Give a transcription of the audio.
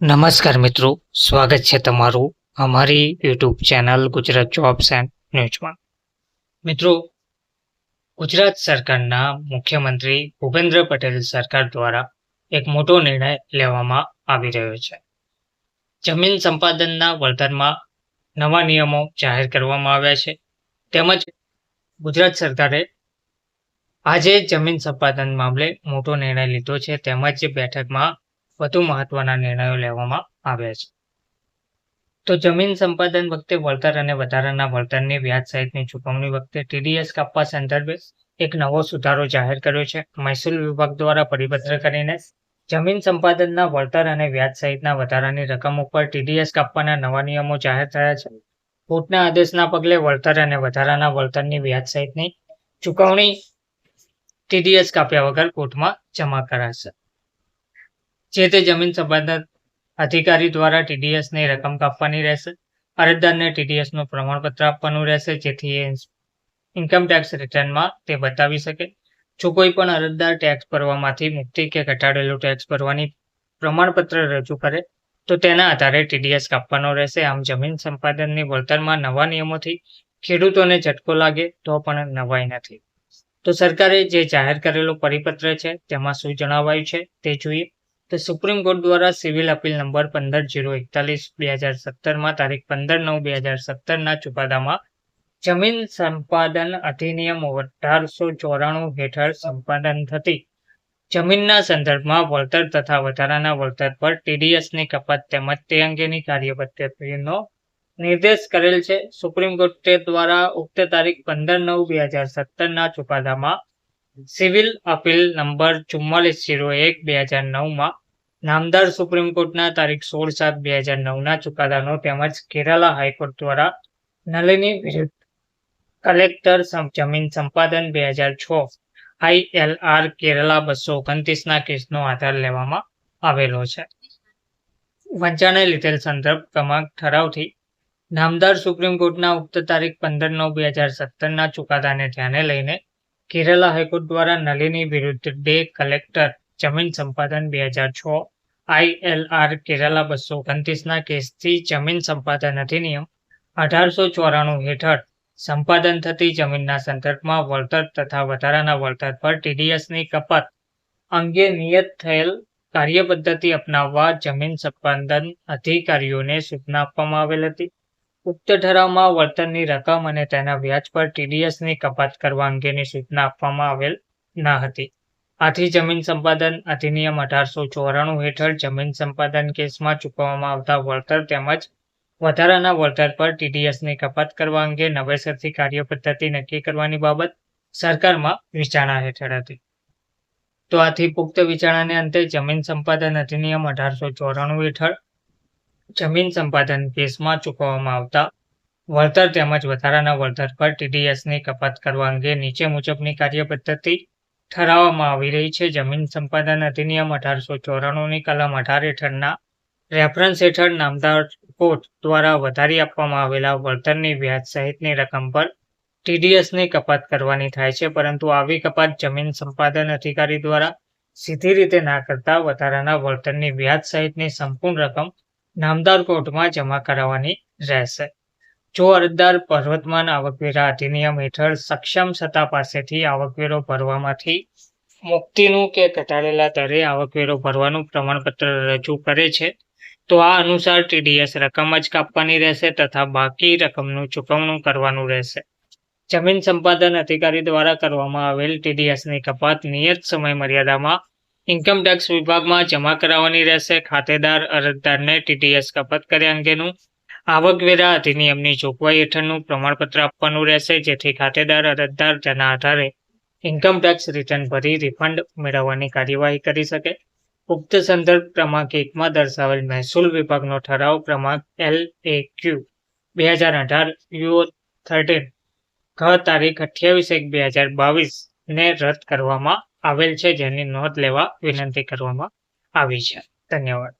નમસ્કાર મિત્રો, સ્વાગત છે તમારું અમારી YouTube channel Gujarat jobs and ન્યૂઝમાં મિત્રો, ગુજરાત સરકારના મુખ્યમંત્રી ભૂપેન્દ્ર પટેલ સરકાર દ્વારા એક મોટો નિર્ણય લેવામાં આવી રહ્યો છે. જમીન સંપાદનના વળતરમાં નવા નિયમો જાહેર કરવામાં આવ્યા છે. તેમજ ગુજરાત સરકારે આજે જમીન સંપાદન મામલે મોટો નિર્ણય લીધો છે. તેમજ બેઠકમાં વધુ મહત્વના નિર્ણયો લેવામાં આવ્યા છે. તો જમીન સંપાદન વખતે વળતર અને વધારાના વળતરની વ્યાજ સહિતની ચૂકવણી વખતે ટીડીએસ કાપવા સંદર્ભે એક નવો સુધારો જાહેર કર્યો છે. મહેસૂલ વિભાગ દ્વારા પરિપત્ર કરીને જમીન સંપાદનના વળતર અને વ્યાજ સહિતના વધારાની રકમ ઉપર ટીડીએસ કાપવાના નવા નિયમો જાહેર થયા છે. કોર્ટના આદેશના પગલે વળતર અને વધારાના વળતરની વ્યાજ સહિતની ચૂકવણી ટીડીએસ કાપ્યા વગર કોર્ટમાં જમા કરાશે. જે તે જમીન સંપાદન અધિકારી દ્વારા ટીડીએસની રકમ કાપવાની રહેશે. અરજદારને ટીડીએસનું પ્રમાણપત્ર આપવાનું રહેશે, જેથી એ ઇન્કમ ટેક્સ રિટર્નમાં તે બતાવી શકે. જો કોઈ પણ અરજદાર ટેક્સ ભરવામાંથી મુક્તિ કે ઘટાડેલું ટેક્સ ભરવાની પ્રમાણપત્ર રજૂ કરે, તો તેના આધારે ટીડીએસ કાપવાનો રહેશે. આમ જમીન સંપાદનની વળતરમાં નવા નિયમોથી ખેડૂતોને ઝટકો લાગે, તો પણ નવાઈ નથી. તો સરકારે જે જાહેર કરેલો પરિપત્ર છે, તેમાં શું જણાવાયું છે, તે જોઈએ. તો સુપ્રીમ કોર્ટ દ્વારા સિવિલ અપીલ નંબર પંદર જીરો એકતાલીસ, બે હજાર સત્તરમાં તારીખ પંદર નવ, બે હજાર સત્તરના ચુકાદામાં જમીન સંપાદન અધિનિયમ અઢારસો ચોરાણું હેઠળ સંપાદન થતી. જમીનના સંદર્ભમાં વળતર તથા વધારાના વળતર પર ટીડીએસની કપાત તેમજ તે અંગેની કાર્યપદ્ધતિનો નિર્દેશ કરેલ છે. સુપ્રીમ કોર્ટે દ્વારા ઉક્ત તારીખ પંદર નવ, બે હજાર સત્તરના ચુકાદામાં સિવિલ અપીલ નંબર ચુમ્માલીસ જીરો એક બે હજાર નવમાં નામદાર સુપ્રીમ કોર્ટના તારીખ સોળ સાત બે હજાર નવના ચુકાદાનો તેમજ કેરાલા હાઈકોર્ટ દ્વારા નલિની વિરુદ્ધ કલેક્ટર જમીન સંપાદન બે હજાર છ આઈએલઆર કેરાલા બસો ઓગણત્રીસના કેસનો આધાર લેવામાં આવેલો છે. વંચાણે લીધેલ સંદર્ભ ક્રમાંક ઠરાવથી નામદાર સુપ્રીમ કોર્ટના ઉક્ત તારીખ પંદર નવ બે હજાર સત્તરના ચુકાદાને ધ્યાને લઈને કેરલા હાઈકોર્ટ દ્વારા નલિની વિરુદ્ધ ડે કલેક્ટર જમીન સંપાદન બે હજાર છ આઈએલઆર કેરાલા બસો ઓગણત્રીસના કેસથી જમીન સંપાદન અધિનિયમ અઢારસો ચોરાણું હેઠળ સંપાદન થતી જમીનના સંદર્ભમાં વળતર તથા વધારાના વળતર પર ટીડીએસની કપાત અંગે નિયત થયેલ કાર્યપદ્ધતિ અપનાવવા જમીન સંપાદન અધિકારીઓને સૂચના આપવામાં આવેલ હતી. ઉક્ત ઠરાવમાં વળતરની રકમ અને તેના વ્યાજ પર ટીડીએસની કપાત કરવા અંગેની સૂચના આપવામાં આવેલ ન હતી. આથી જમીન સંપાદન અધિનિયમ અઢારસો ચોરાણું હેઠળ જમીન સંપાદન કેસમાં ચૂકવવામાં આવતા વળતર તેમજ વધારાના વળતર પર ટીડીએસની કપાત કરવા અંગે નવેસરથી કાર્યપદ્ધતિ નક્કી કરવાની બાબત સરકારમાં વિચારણા હેઠળ હતી. તો આથી પુખ્ત વિચારણાને અંતે જમીન સંપાદન અધિનિયમ અઢારસો ચોરાણું હેઠળ જમીન સંપાદન કેસમાં ચૂકવવામાં આવતા વળતર તેમજ વધારાના વળતર પર ટીડીએસની કપાત કરવા અંગે નીચે મુજબની કાર્યપદ્ધતિ ઠરાવવામાં આવી રહી છે. જમીન સંપાદન અધિનિયમ અઢારસો ચોરાણુંની કલમ અઢાર હેઠળના રેફરન્સ હેઠળ નામદાર કોર્ટ દ્વારા વધારી આપવામાં આવેલા વળતરની વ્યાજ સહિતની રકમ પર ટીડીએસની કપાત કરવાની થાય છે. પરંતુ આવી કપાત જમીન સંપાદન અધિકારી દ્વારા સીધી રીતે ના કરતા વધારાના વળતરની વ્યાજ સહિતની સંપૂર્ણ રકમ નામદાર કોર્ટમાં જમા કરાવવાની રહેશે. જો અરજદાર પર્વતમાન આવકવેરા અધિનિયમ હેઠળ સક્ષમ સત્તા પાસેથી આવકવેરો ભરવામાંથી મુક્તિનું કે ઘટાડેલા દરે આવકવેરો ભરવાનું પ્રમાણપત્ર રજૂ કરે છે, તો આ અનુસાર ટીડીએસ રકમ જ કાપવાની રહેશે તથા બાકી રકમનું ચૂકવણું કરવાનું રહેશે. જમીન સંપાદન અધિકારી દ્વારા કરવામાં આવેલ ટીડીએસની કપાત નિયત સમય મર્યાદામાં ઇન્કમ ટેક્સ વિભાગમાં જમા કરાવવાની રહેશે. ખાતેદાર, અરજદારને ટીડીએસ કપાત કર્યા અંગેનું આવકવેરા અધિનિયમની જોગવાઈ હેઠળનું પ્રમાણપત્ર આપવાનું રહેશે, જેથી ખાતેદાર, અરજદાર તેના આધારે ઇન્કમ ટેક્સ રિટર્ન ભરી રિફંડ મેળવવાની કાર્યવાહી કરી શકે. ઉક્ત સંદર્ભ ક્રમાંક એકમાં દર્શાવેલ મહેસૂલ વિભાગનો ઠરાવ ક્રમાંક એલ એ ક્યુ બે હજાર અઢાર યુઓ થર્ટીન ખ તારીખ અઠ્યાવીસ એક બે હજાર બાવીસને રદ કરવામાં આવેલ છે જેની નોંધ લેવા વિનંતી કરવામાં આવી છે. ધન્યવાદ.